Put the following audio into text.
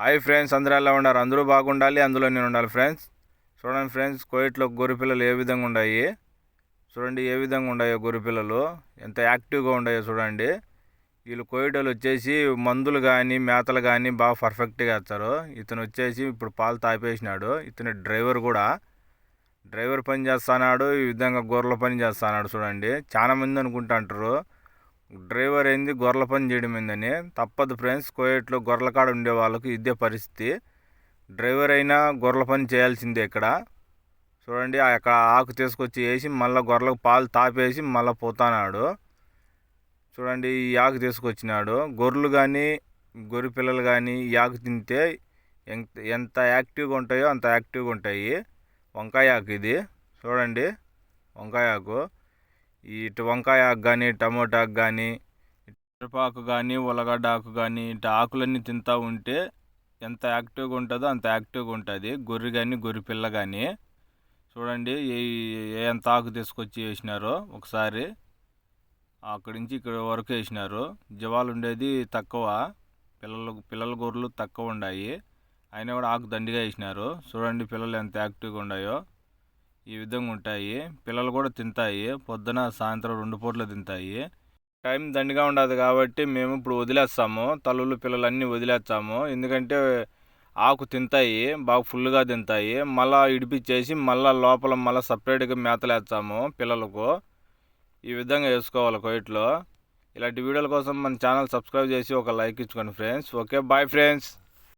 Hi friends అందరూ ఎలా ఉండారు అందరూ బాగుండాలి అందులో నేను ఉండాలి ఫ్రెండ్స్. చూడండి ఫ్రెండ్స్ కోయిట్లో గొర్రెపిల్లలు ఏ విధంగా ఉన్నాయి చూడండి ఏ విధంగా ఉన్నాయో గొర్రెపిల్లలు ఎంత యాక్టివ్గా ఉన్నాయో చూడండి. వీళ్ళు కోయిటలు వచ్చేసి మందులు కానీ మేతలు కానీ బాగా పర్ఫెక్ట్గా వేస్తారు. ఇతను వచ్చేసి ఇప్పుడు పాలు తాపేసినాడు. ఇతని డ్రైవర్ కూడా డ్రైవర్ పని చేస్తున్నాడు ఈ విధంగా గొర్రెల పని చేస్తున్నాడు చూడండి. చాలా మంది అనుకుంటుంటారు డ్రైవర్ ఏంది? గొర్రెల పని చేయడం ఏందని. తప్పదు ఫ్రెండ్స్. కోయట్లో గొర్రెల కాడ ఉండే వాళ్ళకు ఇదే పరిస్థితి. డ్రైవర్ అయినా గొర్రెల పని చేయాల్సిందే ఇక్కడ. చూడండి అక్కడ ఆకు తీసుకొచ్చి వేసి మళ్ళీ గొర్రెలకు పాలు తాపేసి మళ్ళీ పోతానాడు. చూడండి ఈ ఆకు తీసుకొచ్చినాడు. గొర్రెలు కానీ గొర్రె పిల్లలు కానీ ఈ ఆకు తింటే ఎంత ఎంత యాక్టివ్గా ఉంటాయో అంత యాక్టివ్గా ఉంటాయి. వంకాయ ఆకు ఇది. చూడండి వంకాయ ఆకు. ఇటు వంకాయ ఆకు కానీ టమోటాకు కానీ మిరపాకు కానీ ఉల్లగడ్డ ఆకు కానీ ఇటు ఆకులన్నీ తింటూ ఉంటే ఎంత యాక్టివ్గా ఉంటుందో అంత యాక్టివ్గా ఉంటుంది. గొర్రె కానీ గొర్రె పిల్ల కానీ చూడండి ఏ ఏ ఎంత ఆకు తీసుకొచ్చి వేసినారో ఒకసారి. అక్కడి నుంచి ఇక్కడ వరకు వేసినారు. జవాలు ఉండేది తక్కువ. పిల్లలు పిల్లల గొర్రెలు తక్కువ ఉన్నాయి అయినా కూడా ఆకు దండిగా వేసినారు. చూడండి పిల్లలు ఎంత యాక్టివ్గా ఉన్నాయో. ఈ విధంగా ఉంటాయి. పిల్లలు కూడా తింటాయి. పొద్దున సాయంత్రం రెండు పూటలు తింటాయి. టైం దండిగా ఉండదు కాబట్టి మేము ఇప్పుడు వదిలేస్తాము. తల్లులు పిల్లలన్నీ వదిలేస్తాము. ఎందుకంటే ఆకు తింటాయి. బాగా ఫుల్గా తింటాయి. మళ్ళీ ఇడిపించేసి మళ్ళీ లోపల మళ్ళీ సపరేట్గా మేతలేస్తాము పిల్లలకు. ఈ విధంగా వేసుకోవాలి కోయిట్లో. ఇలాంటి వీడియోల కోసం మన ఛానల్ సబ్స్క్రైబ్ చేసి ఒక లైక్ ఇచ్చుకోండి ఫ్రెండ్స్. Okay bye friends.